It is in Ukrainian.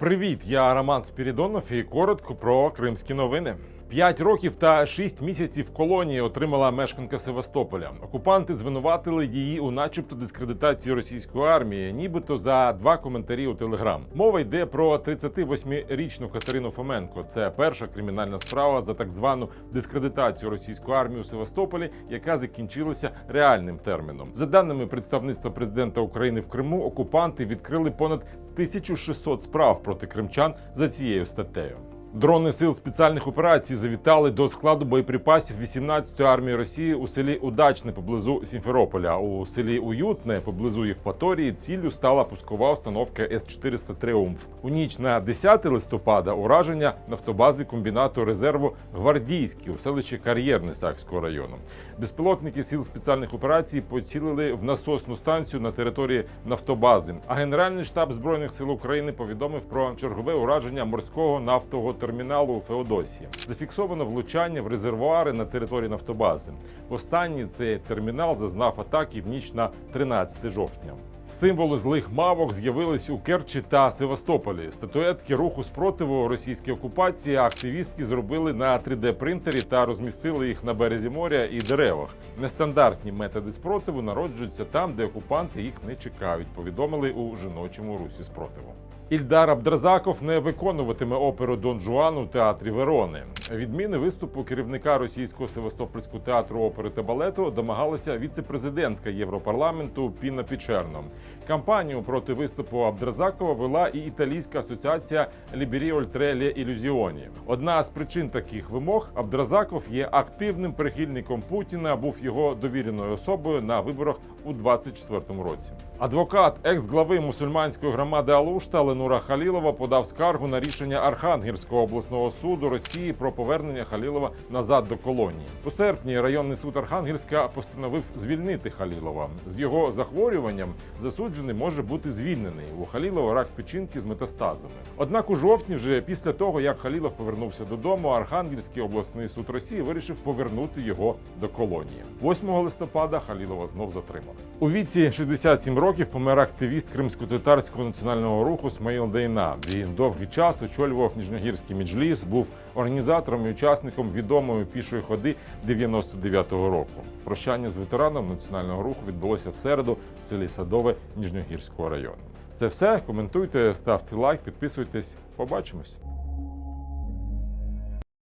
Привіт, я Роман Спірідонов і коротко про кримські новини. П'ять років та шість місяців колонії отримала мешканка Севастополя. Окупанти звинуватили її у, начебто, дискредитації російської армії, нібито за два коментарі у Телеграм. Мова йде про 38-річну Катерину Фоменко. Це перша кримінальна справа за так звану дискредитацію російської армії у Севастополі, яка закінчилася реальним терміном. За даними представництва президента України в Криму, окупанти відкрили понад 1600 справ проти кримчан за цією статтею. Дрони сил спеціальних операцій завітали до складу боєприпасів 18-ї армії Росії у селі Удачне поблизу Сімферополя. У селі Уютне поблизу Євпаторії ціллю стала пускова установка С-400 Тріумф. У ніч на 10 листопада ураження нафтобази комбінату резерву Гвардійський у селищі Кар'єрне Сакського району. Безпілотники сил спеціальних операцій поцілили в насосну станцію на території нафтобази. А Генеральний штаб збройних сил України повідомив про чергове ураження морського нафтового терміналу у Феодосії. Зафіксовано влучання в резервуари на території нафтобази. Востаннє цей термінал зазнав атаки в ніч на 13 жовтня. Символи злих мавок з'явились у Керчі та Севастополі. Статуетки руху спротиву російській окупації активістки зробили на 3D-принтері та розмістили їх на березі моря і деревах. Нестандартні методи спротиву народжуються там, де окупанти їх не чекають. Повідомили у жіночому русі спротиву. Ільдар Абдразаков не виконуватиме оперу Дон Жуан у театрі Верони. Відміни виступу керівника російського Севастопольського театру опери та балету домагалася віце-президентка Європарламенту Піна Пічерно. Кампанію проти виступу Абдразакова вела і італійська асоціація Лібері Ольтре Ле Ілюзіоні. Одна з причин таких вимог Абдразаков є активним прихильником Путіна, був його довіреною особою на виборах у 24-му році. Адвокат екс-глави мусульманської громади Алушта Ленура Халілова подав скаргу на рішення Архангельського обласного суду Росії про повернення Халілова назад до колонії. У серпні районний суд Архангельська постановив звільнити Халілова. З його захворюванням засуджений може бути звільнений. У Халілова рак печінки з метастазами. Однак у жовтні, вже після того як Халілов повернувся додому, Архангельський обласний суд Росії вирішив повернути його до колонії. 8 листопада Халілова знов затримали. У віці 67 років помер активіст кримсько-татарського національного руху Смаїл Дейна. Він довгий час очолював Ніжногірський міджліс, був організатором і учасником відомої пішої ходи 99-го року. Прощання з ветераном національного руху відбулося в середу в селі Садове Ніжногірського району. Це все. Коментуйте, ставте лайк, підписуйтесь. Побачимось.